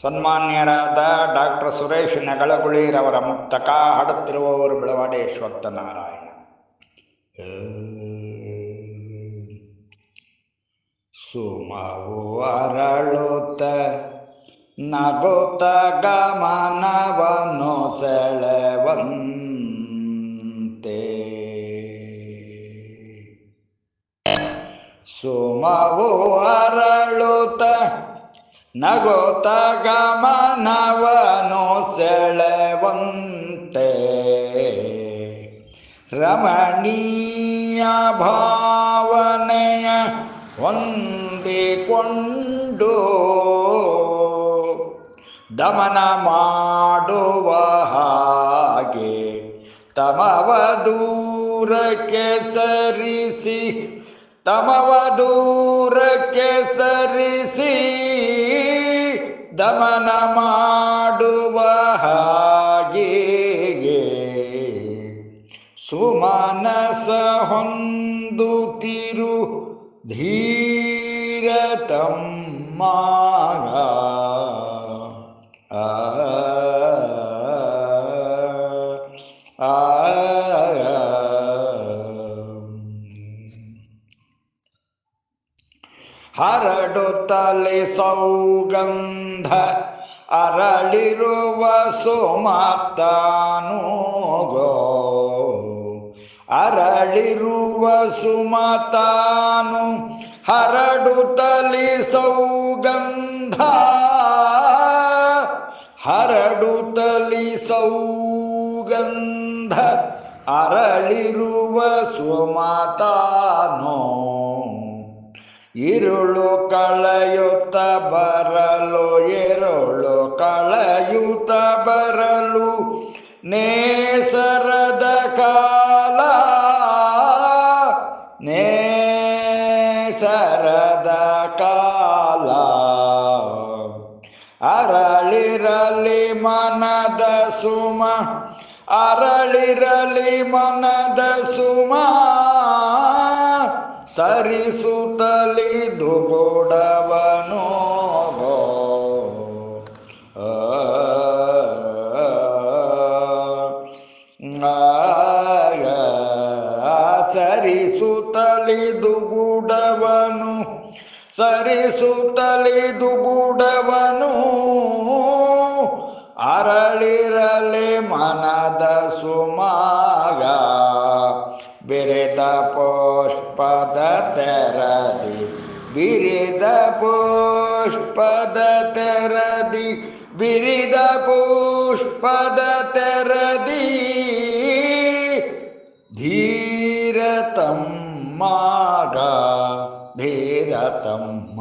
ಸನ್ಮಾನ್ಯರಾದ doctor Suresh ನೆಗಳಗುಳಿರವರ ಮುಕ್ತಕ ಹಾಡುತ್ತಿರುವವರು ಬೆಳವಾಡೆ ನಾರಾಯಣ. ಸುಮವು ಅರಳುತ್ತ ನಗುತ್ತ ಗಮನವನ್ನು ಸೆಳೆವಂತೆ. ಸುಮವು ಅರಳುತ್ತ ನಗುತ್ತ ಗಮನವನು ಸೆಳೆವಂತೆ. ರಮಣೀಯ ಭಾವನೆಯ ಹೊಂದಿಕೊಂಡು ದಮನ ಮಾಡುವ ಹಾಗೆ ತಮವ ದೂರಕ್ಕೆ ಸರಿಸಿ, ತಮವ ದೂರಕ್ಕೆ ಸರಿಸಿ ದಮನ ಮಾಡುವ ಹಾಗೆ ಸುಮನಸ ಹೊಂದುತ್ತಿರು ಆ ಆ. ಹರಡುತ್ತಲೆ ಸೌಗಂಧ ಅರಳಿರುವ ಸುಮತಾನು ಗೋ. ಅರಳಿರುವ ಸುಮತಾನು ಹರಡುತ್ತಲಿ ಸೌಗಂಧ. ಹರಡುತ್ತಲಿ ಸೌಗಂಧ ಅರಳಿರುವ ಸುಮತಾನೋ ಇರುಳು ಕಳೆಯುತ್ತ ಬರಲು ಎರುಳು ಕಳೆಯುತ್ತ ಬರಲು ನೇಸರದ ಕಾಲ. ನೇಸರದ ಕಾಲ. ಅರಳಿರಲಿ ಮನದ ಸುಮ, ಅರಳಿರಲಿ ಮನದ ಸುಮ. ಸರಿಸುತ್ತಲಿ ದುಗುಡವನು ಸರಿಸುತ್ತಲಿ ಗುಡವನು ಸರಿಸುತ್ತಲಿ ಗುಡವನು ಅರಳಿರಲಿ ಮನದ ಸುಮಾಗ ಬಿರಿದ ಪುಷ್ಪದ ತೆರದಿ ಬಿರಿದ ಪುಷ್ಪದ ತೆರದಿ ಧೀರತಮ್ಮಾಗ ಧೀರತಮ್ಮ